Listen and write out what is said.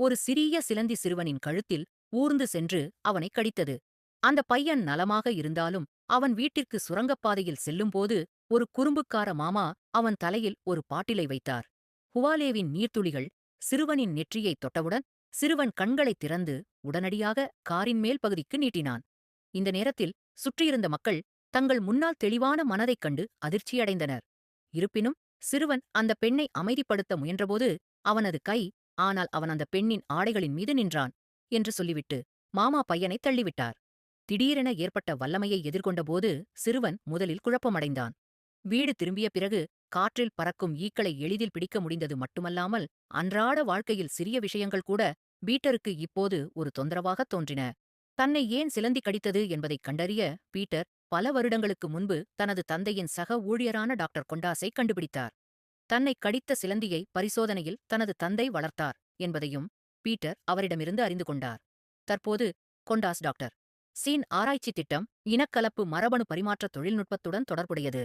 ஒரு சிறிய சிலந்தி சிறுவனின் கழுத்தில் ஊர்ந்து சென்று அவனை கடித்தது. அந்த பையன் நலமாக இருந்தாலும் அவன் வீட்டிற்கு சுரங்கப்பாதையில் செல்லும்போது ஒரு குறும்புக்கார மாமா அவன் தலையில் ஒரு பாட்டிலை வைத்தார். ஹுவாலேவின் நீர்த்துளிகள் சிறுவனின் நெற்றியைத் தொட்டவுடன் சிறுவன் கண்களைத் திறந்து உடனடியாக காரின் மேல் பகுதிக்கு நீட்டினான். இந்த நேரத்தில் சுற்றியிருந்த மக்கள் தங்கள் முன்னால் தெளிவான மனதைக் கண்டு அதிர்ச்சியடைந்தனர். இருப்பினும் சிறுவன் அந்த பெண்ணை அமைதிப்படுத்த முயன்றபோது அவனது கை ஆனால் அவன் அந்த பெண்ணின் ஆடைகளின் மீது நின்றான் என்று சொல்லிவிட்டு மாமா பையனை தள்ளிவிட்டார். திடீரென ஏற்பட்ட வல்லமையை எதிர்கொண்டபோது சிறுவன் முதலில் குழப்பமடைந்தான். வீடு திரும்பிய பிறகு காற்றில் பறக்கும் ஈக்களை எளிதில் பிடிக்க முடிந்தது மட்டுமல்லாமல் அன்றாட வாழ்க்கையில் சிறிய விஷயங்கள் கூட பீட்டருக்கு இப்போது ஒரு தொந்தரவாகத் தோன்றின. தன்னை ஏன் சிலந்தி கடித்தது என்பதைக் கண்டறிய பீட்டர் பல வருடங்களுக்கு முன்பு தனது தந்தையின் சக ஊழியரான டாக்டர் கொண்டாஸை கண்டுபிடித்தார். தன்னை கடித்த சிலந்தியை பரிசோதனையில் தனது தந்தை வளர்த்தார் என்பதையும் பீட்டர் அவரிடமிருந்து அறிந்து கொண்டார். தற்போது கொண்டாஸ் டாக்டர். சீன் ஆராய்ச்சி திட்டம் இனக்கலப்பு மரபணு பரிமாற்ற தொழில்நுட்பத்துடன் தொடர்புடையது.